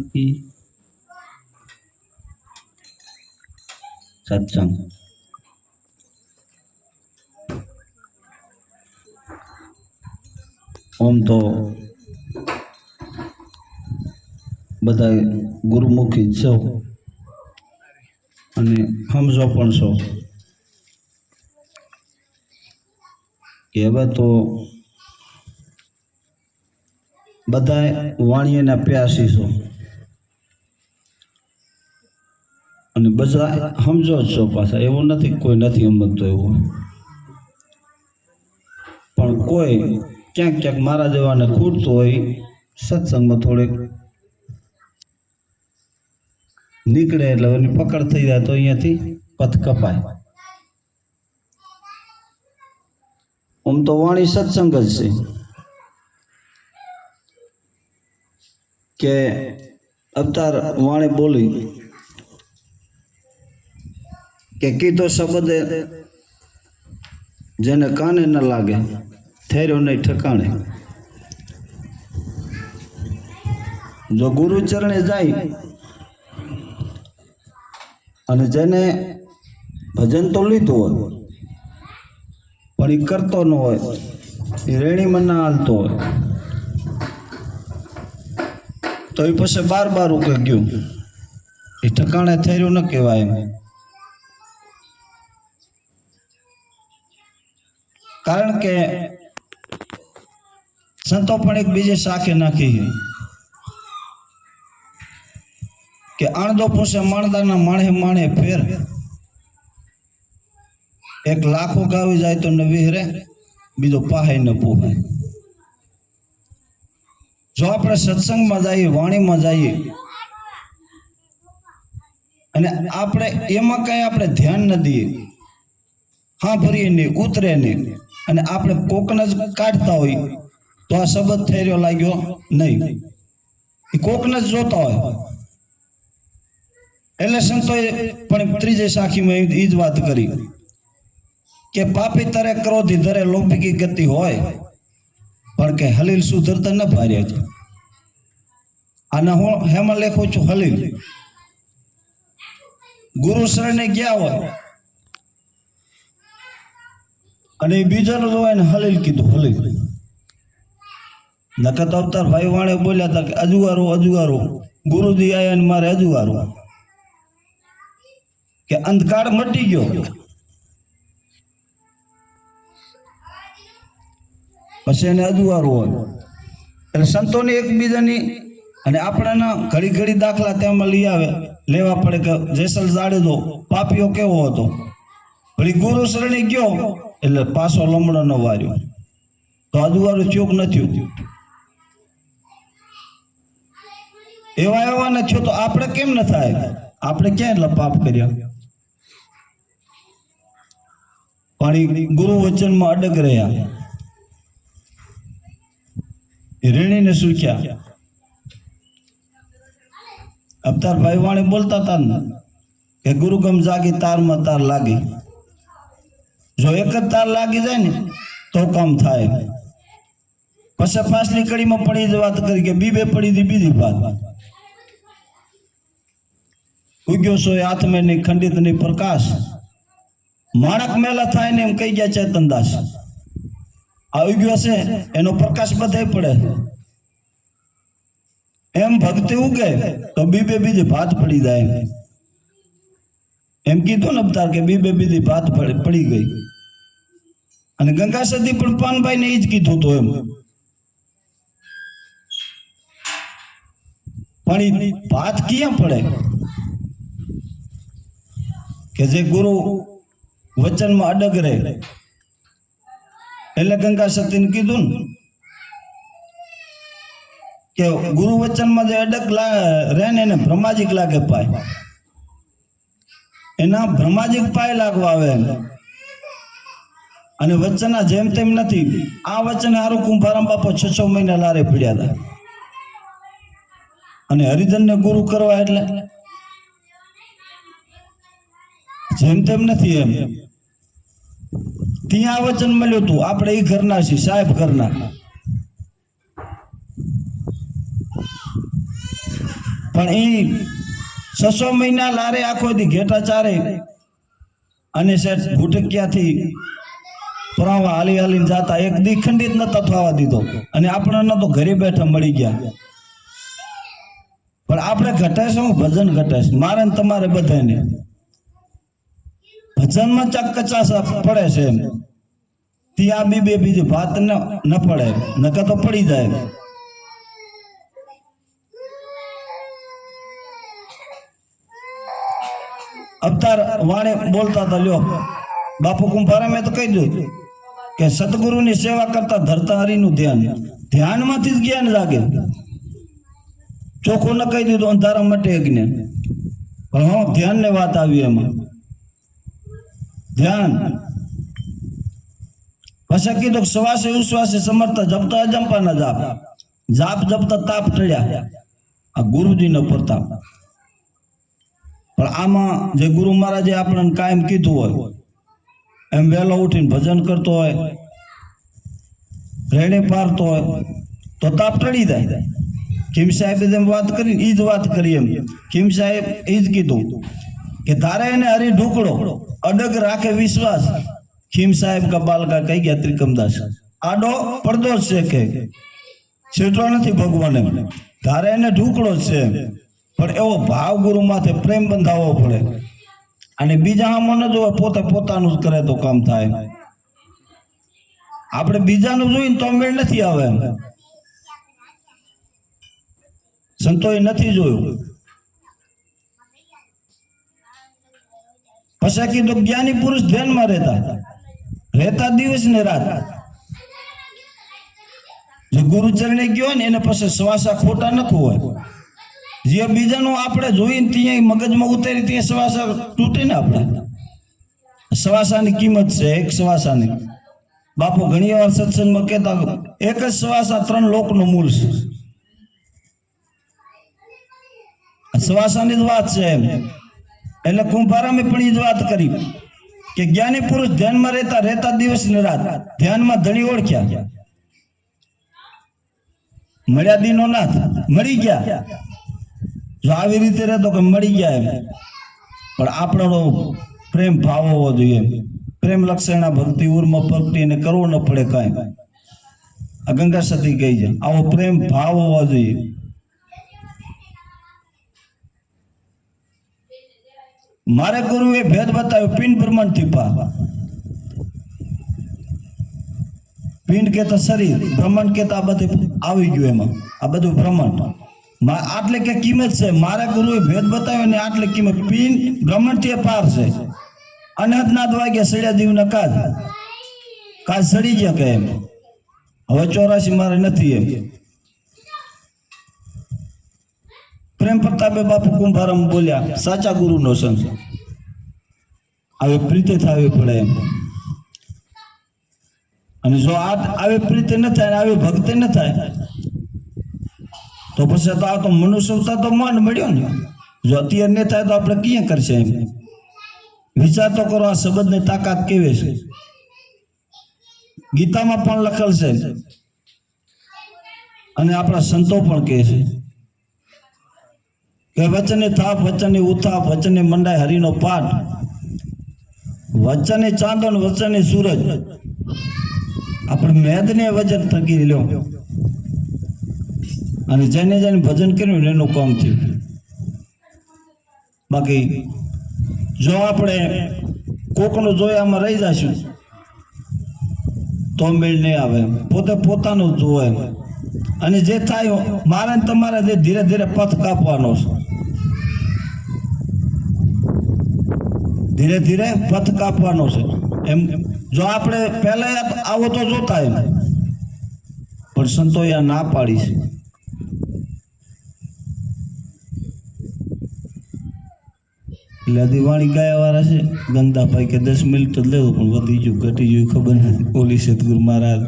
કી સત્સંગ ઓમ તો બધા ગુરુમુખી છો. અને સમજો પણ છો. કે હવે તો બધા વાણીએના પ્યાસી છો. અને બધા સમજો જ છો પાછા. એવું નથી કોઈ નથી સમજતો એવું. પણ કોઈ ક્યાંક ક્યાંક મારા જેવાને ખૂટતું હોય, સત્સંગમાં થોડેક નીકળે એટલે એની પકડ થઈ જાય તો અહીંયાથી પથ કપાય. આમ તો વાણી સત્સંગ જ છે. કે અવતાર વાણી બોલી કે કીધો શબ્દ જેને કાને ન લાગે, થેર્યો નહીં ઠકાણે. જો ગુરુ ચરણે જાય અને જેને ભજન તો લીધું હોય, પણ એ કરતો ન હોય એ રેણીમાં ના હાલતો હોય, તો એ પછી બાર બાર ઉકે ગયું. એ ઠકાણે થેર્યું ન કહેવાય એમ. કારણ કે સંતો પણ એક બીજી શાખે નાખી કે આણદો પૂછે માણદાના માણે માણે ફેર. એક લાખો ગાવી જાય તો ને વિહરે, બીજો પાહાય ન પોહાય જો આપણે સત્સંગમાં જઈએ, વાણીમાં જઈએ, અને આપણે એમાં કઈ આપણે ધ્યાન ન દઈએ હા ભરીએ નહીં, ઉતરે નહીં. અને આપણે કોકને જ કાઢતા હોય તો આ શબ્દ થઈ રહ્યો લાગ્યો નહીં. એ કોકને જ જોતા હોય. એટલે સંતોએ પણ ત્રીજી સાખીમાં એ જ વાત કરી કે પાપી તરે ક્રોધી, ધરે લૌકિકી ગતિ હોય, પણ કે હલીલ સુધરતા ન ભાર્યા છે આને હું હેમાં લેખું છું હલીલ. ગુરુ શરણે ગયા હોય અને એ જોવાય ને હલીલ કીધું, હલીલ. નકર તો અવતાર ભાઈ વાણે બોલ્યા હતા કે અજુવારો અજુવારો ગુરુજી આયા ને મારે અજુવારો કે અંધકાર મટી ગયો. પછી એને અજુવારો હોય એટલે સંતોને એકબીજાની અને આપણાના ઘડી ઘડી દાખલા તેમાં લઈ આવે. લેવા પડે કે જેસલ જાડેજો, પાપીઓ કેવો હતો? વળી ગુરુ શરણે ગયો. એટલે પાછો લમણો ન વાર્યો. તો અજુવારું ચોક ન થયું એવા એવા ન થયો તો આપણે કેમ ન થાય? આપણે ક્યાં એટલા પાપ કર્યા? પણ ગુરુ વચનમાં અડગ રહ્યા. રેણીને સુખ્યા. અવતાર ભાઈ વાણી બોલતા હતા ને, કે ગુરુ ગમ જાગી તારમાં તાર લાગી. જો એક જ તાર લાગી જાય ને, તો કામ થાય. પછી પાછલી કડીમાં પડી વાત કરી કે બીબે પડી દી બીજી વાત. ઉગ્યો સોય આત્મે નહીં ખંડિત નહીં પ્રકાશ. માણક મેલા થાય ને એમ કહી ગયા ચેતન દાસ. આવી ગયો છે, એનો પ્રકાશ બધે પડે. એમ ભક્તિ ઉગે, તો બીબે બીજે ભાત પડી જાય. એમ કીધું ને અવતાર કે બીબે બીજી ભાત પડી ગઈ. અને ગંગા સદી પણ પાનભાઈ ને એ જ કીધું હતું એમ. પણ એ ભાત ક્યાં પડે? કે જે ગુરુ વચનમાં અડગ રહે. એટલે ગંગા સતીને કીધું ને કે ગુરુ વચનમાં જે અડગ રહે ને એને ભ્રમાજીક લાગે પાય. એના ભ્રમાજિક પાય લાગવા આવે. અને વચ્ચેના જેમ તેમ નથી. આ વચન હારું કુંભારામ બાપો છ છ મહિના લારે પીડ્યા હતા. અને હરિજનને ગુરુ કરવા એટલે? જેમ તેમ નથી એમ. ત્યાં વચન મળ્યું હતું. આપણે એ ઘરના છીએ, સાહેબ ઘરના. પણ એ છસો મહિના લારે આખો દી ઘેટા ચારે. અને શેઠ ઘુટકિયાથી પુરાવા હાલી હાલીને જાતા એક દી ખંડિત નતા થવા દીધો. અને આપણને તો ઘરે બેઠા મળી ગયા. પણ આપણે ઘટાશ હું ભજન ઘટાશ મારે ને તમારે બધાને ભજનમાં ચકચાસ કચાસ પડે છે એમ. ત્યાં બી બે બીજી ભાત ન પડે. નકા તો પડી જાય. અવતાર વાણે બોલતા હતા, લ્યો. બાપુ કુંભારા મેં તો કહી દીધું કે સતગુરુની સેવા કરતા ધરતા હરિનું ધ્યાન. ધ્યાનમાંથી જ જ્ઞાન લાગે ચોખ્ખું ન કહી દીધું અંધારા માટે અજ્ઞાન પણ હા, ધ્યાનને વાત આવી એમાં. ધ્યાન. પછી કીધું કે શ્વાસે ઉશ્વાસે સમર્થ જપતા અજંપાના જાપ. જાપ જપતા તાપ ટળ્યા. આ ગુરુજીનો પ્રતાપ પણ આમાં જે ગુરુ મહારાજે આપણને કાયમ કીધું હોય, એમ વહેલો ઉઠીને ભજન કરતો હોય, રેડે પારતો હોય, તો તાપ ટળી જાય. કિમ સાહેબે જેમ વાત કરી એ જ વાત કરી એમ. કિમ સાહેબ એ જ કીધું કે તારે એને હરી ઢુકડો અડગ રાખે વિશ્વાસ. ખીમ સાહેબ કા બાલકા કહી ગયા ત્રિકમદાસ? આડો પડદો છે કે. છેટો નથી ભગવાન એમ. ધારે એને ઢુકડો જ છે પણ એવો ભાવ ગુરુ માથે પ્રેમ બંધાવવો પડે. અને બીજા આમાં જોવે, પોતે પોતાનું જ કરે તો કામ થાય. આપણે બીજાનું જોઈને તો મેળ નથી આવે સંતોએ નથી જોયું. પછી કીધું જ્ઞાની પુરુષ ધ્યાનમાં રહેતા. રહેતા દિવસ ને રાત. જે ગુરુ ચરણે ગયો ને, એને પછી શ્વાસા ખોટા નથી હોય. જે બીજાનું આપણે જોઈને ત્યાં મગજમાં ઉતારી ત્યાં શ્વાસા તૂટે ને આપણે. શ્વાસાની કિંમત છે, એક શ્વાસાની બાપુ, ઘણી વાર સત્સંગમાં કહેતા એક જ શ્વાસા ત્રણ લોકનું મૂળ છે. શ્વાસાની જ વાત છે એમ. એટલે કુંભારામે પણ એ જ વાત કરી કે જ્ઞાની પુરુષ ધ્યાનમાં રહેતા રહેતા દિવસ ને રાત ધ્યાનમાં ધણી ઓળખ્યા. મળ્યા દીનો નાથ મળી ગયા. જો આવી રીતે રહેતો કે મળી ગયા એમ. પણ આપણો પ્રેમ ભાવ હોવો જોઈએ. પ્રેમ લક્ષણા ભક્તિ, ઉર્મ, ભક્તિ એને કરવો ન પડે કાંઈ. આ ગંગા સતી કહી છે, આવો પ્રેમ ભાવ હોવો જોઈએ. મારે ગુરુએ ભેદ બતાવ્યો, પિંડ બ્રહ્માંડથી પા. પિંડ કેતા શરીર, બ્રહ્માંડ કેતા આ બધું આવી ગયું એમાં. આ બધું બ્રહ્માંડ. આટલે કે કિંમત છે? મારા ગુરુએ ભેદ બતાવ્યો ને આટલે કિંમત. પીન બ્રહ્મણ્ય પાર છે. નાદ વાગ્યા સડ્યા જીવના કાજ કાજ સડી ગયા કે એમ? હવે ચોરાશી મારે નથી એમ. પ્રેમ પ્રતાપે બાપુ કુંભારામ બોલ્યા, સાચા ગુરુનો સંગ હવે પ્રીતે થવી પડે એમ. અને જો આ આવી પ્રીતે ન થાય આવી ભક્તિ ન થાય તો પછી તો આ તો મનુષ્યતા તો માંડ મળ્યો ને. જો અત્યારે નહીં થાય તો આપણે ક્યાં કરશે એમ? વિચાર તો કરો આ શબ્દની તાકાત કેવી છે? ગીતામાં પણ લખેલ છે. અને આપણા સંતો પણ કહે છે કે વચને થાપ, વચને ઉથાપ, વચને મંડાય હરિનો પાઠ, વચને ચાંદો ને વચને સૂરજ. આપણે મેદને વજન થકી લ્યો. અને જેને જેને ભજન કર્યું એનું કામ થયું. બાકી જો આપણે કોકનું જોયામાં રહી જશું, તો મેળ નહીં આવે. પોતે પોતાનું જોવે. અને જે થાય, મારે તમારે જે ધીરે ધીરે પથ કાપવાનો છે. ધીરે ધીરે પથ કાપવાનો છે. એમ જો આપણે પહેલા આવો તો જોતા એમ. પણ સંતોએ ના પાડી છે. એટલે દિવાળી ગાયા વાળા છે ગંગાભાઈ કે દસ મિનિટ જ લેવું, પણ વધી ગયું, ઘટી ગયું, ખબર નથી. ઓલી સદગુરુ મહારાજ